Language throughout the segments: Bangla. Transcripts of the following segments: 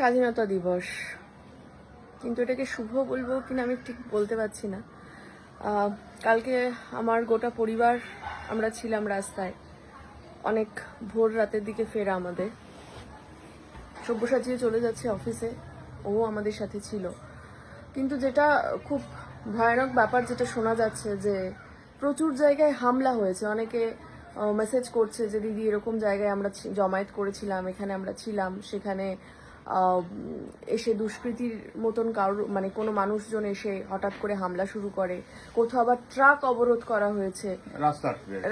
স্বাধীনতা দিবস। কিন্তু এটাকে শুভ বলব কিনা আমি ঠিক বলতে পারছি না। কালকে আমার গোটা পরিবার, আমরা ছিলাম রাস্তায়। অনেক ভোর রাতের দিকে ফেরা আমাদের। সব্যসাচী চলে যাচ্ছে অফিসে, ও আমাদের সাথে ছিল। কিন্তু যেটা খুব ভয়ানক ব্যাপার, যেটা শোনা যাচ্ছে যে প্রচুর জায়গায় হামলা হয়েছে। অনেকে মেসেজ করছে যে, দিদি, এরকম জায়গায় আমরা জমায়েত করেছিলাম, এখানে আমরা ছিলাম, সেখানে এসে দুষ্কৃতির মতন কারোর মানে কোনো মানুষজন এসে হঠাৎ করে হামলা শুরু করে। কোথাও আবার ট্রাক অবরোধ করা হয়েছে।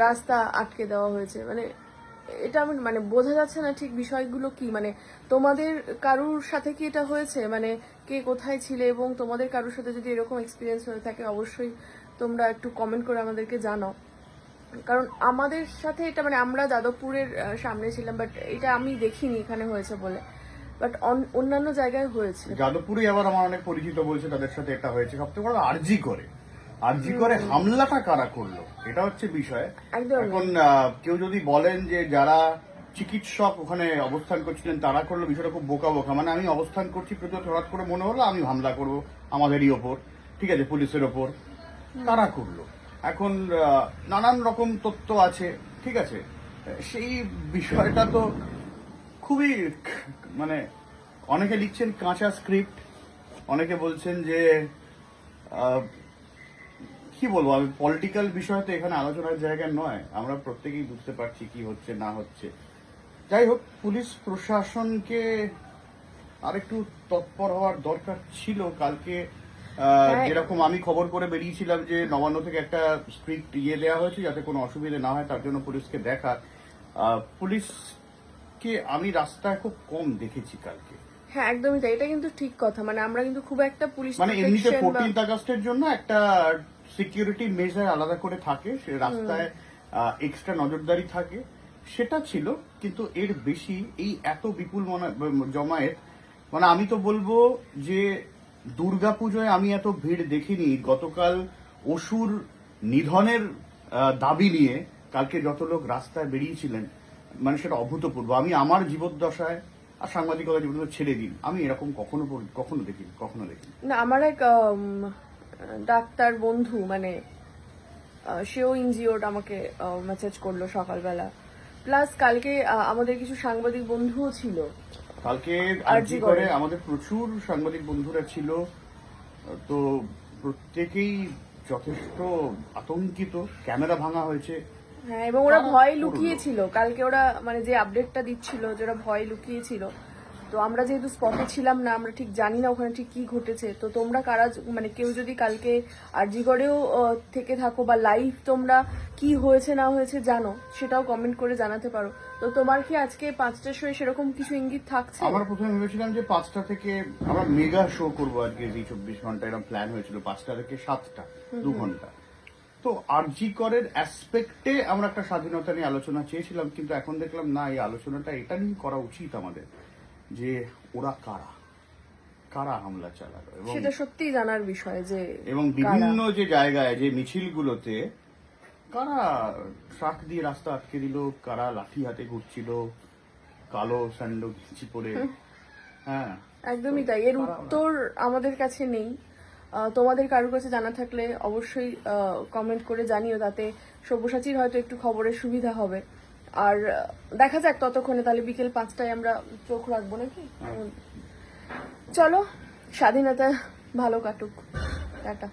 রাস্তা আটকে দেওয়া হয়েছে। মানে এটা আমি মানে বোঝা যাচ্ছে না ঠিক বিষয়গুলো কি। মানে তোমাদের কারুর সাথে কি এটা হয়েছে? মানে কে কোথায় ছিলে এবং তোমাদের কারুর সাথে যদি এরকম এক্সপিরিয়েন্স হয়ে থাকে অবশ্যই তোমরা একটু কমেন্ট করে আমাদেরকে জানাও। কারণ আমাদের সাথে এটা মানে আমরা যাদবপুরের সামনে ছিলাম বাট এটা আমি দেখিনি এখানে হয়েছে বলে। বাট অন্যান্য জায়গায় হয়েছে। যাদবপুরে আবার আমার অনেক পরিচিত বলছে তাদের সাথে এটা হয়েছে। সবথেকে বড় আরজি করে। আরজি করে হামলাটা কারা করল? এটা হচ্ছে বিষয়। এখন কেউ যদি বলেন যে যারা চিকিৎসক ওখানে অবস্থান করছিলেন তারা করল বিষয়টা খুব বোকা বোকা। মানে আমি অবস্থান করছি প্রচুর হঠাৎ করে মনে হলো আমি হামলা করব আমাদেরই ওপর। ঠিক আছে পুলিশের ওপর। তারা করল? এখন নানান রকম তথ্য আছে। ঠিক আছে? সেই বিষয়টা তো খুবই মানে অনেকে লিখছেন কাঁচা স্ক্রিপ্ট অনেকে বলছেন যে কি বলব আমি পলিটিক্যাল বিষয় তো এখানে আলোচনার জায়গা নয় আমরা প্রত্যেকেই বুঝতে পারছি কি হচ্ছে না হচ্ছে। যাই হোক পুলিশ প্রশাসনকে আরেকটু তৎপর হওয়ার দরকার ছিল কালকে। হ্যাঁ। যেরকম আমি খবর করে বেরিয়েছিলাম যে নবান্ন থেকে একটা স্ট্রিক্ট ইয়ে দেওয়া হয়েছে যাতে কোনো অসুবিধা না হয় তার জন্য পুলিশকে দেখা। আহ, পুলিশকে আমি রাস্তায় খুব কম দেখেছি কালকে। হ্যাঁ একদমই তাই। এটা কিন্তু ঠিক কথা। মানে আমরা কিন্তু খুব একটা পুলিশ মানে এমনিতে ফোরটিন্থ আগস্টের জন্য একটা সিকিউরিটি মেজার আলাদা করে থাকে। সে রাস্তায় এক্সট্রা নজরদারি থাকে। সেটা ছিল কিন্তু এর বেশি এই এত বিপুল মনা- জমায়েত মানে আমি তো বলব যে দুর্গাপুজোয় আমি এত ভিড় দেখিনি। গতকাল অসুর নিধনের দাবি নিয়ে কালকে যত লোক রাস্তায় বেরিয়েছিলেন মানে সেটা অভূতপূর্ব। আমি আমার জীবদ্দশায় আর সাংবাদিকতা জীবন ছেড়ে দিন। আমি এরকম কখনো কখনো দেখিনি কখনো দেখিনি। না আমার এক ডাক্তার বন্ধু মানে সেও ইনজিওর্ড আমাকে মেসেজ করল সকালবেলা। প্লাস কালকে আমাদের কিছু সাংবাদিক বন্ধুও ছিল। কালকে আরজি। করে আমাদের প্রচুর সাংবাদিক বন্ধুরা ছিল। তো প্রত্যেকেই যথেষ্ট আতঙ্কিত ক্যামেরা ভাঙা হয়েছে। হ্যাঁ এবং ওরা ভয় লুকিয়েছিল। কালকে ওরা মানে যে আপডেটটা দিচ্ছিল যে ওরা ভয় লুকিয়েছিল। তো আমরা যেহেতু স্পটে ছিলাম না আমরা ঠিক জানি না ওখানে ঠিক কি ঘটেছে। তো তোমরা কারা মানে কেউ যদি কালকে আরজিগড়েও থেকে থাকো বা লাইভ তোমরা কি হয়েছে না হয়েছে জানো সেটাও কমেন্ট করে জানাতে পারো। তো তোমার কি আজকে পাঁচটার সময় সেরকম কিছু ইঙ্গিত থাকছে? আমরা প্রথমে ভেবেছিলাম যে পাঁচটা থেকে আমরা মেগা শো করব আজকে জি চব্বিশ ঘণ্টা এরকম প্ল্যান হয়েছিল পাঁচটা থেকে সাতটা দু ঘণ্টা। তো আরজি করের অ্যাসপেক্টে আমরা একটা স্বাধীনতা নিয়ে আলোচনা চেয়েছিলাম কিন্তু এখন দেখলাম না এই আলোচনাটা এটা নিয়ে করা উচিত আমাদের যে ওরা কারা? কারা হামলা চালালো? এবং সেটা সত্যিই জানার বিষয় যে এবং বিভিন্ন যে জায়গায় যে মিছিলগুলোতে কারা ট্রাক দিয়ে রাস্তা আটকে দিল কারা লাঠি হাতে ঘুরছিল কালো স্যান্ডো গেঞ্জি পরে হ্যাঁ। একদমই তাই। এর উত্তর আমাদের কাছে নেই। তোমাদের কারোর কাছে জানা থাকলে অবশ্যই কমেন্ট করে জানিও তাতে সব্যসাচীর হয়তো একটু খবরের সুবিধা হবে। আর দেখা যাক ততক্ষণে তাহলে বিকেল পাঁচটায় আমরা চোখ রাখব নাকি? চলো স্বাধীনতা ভালো কাটুক। টাটা।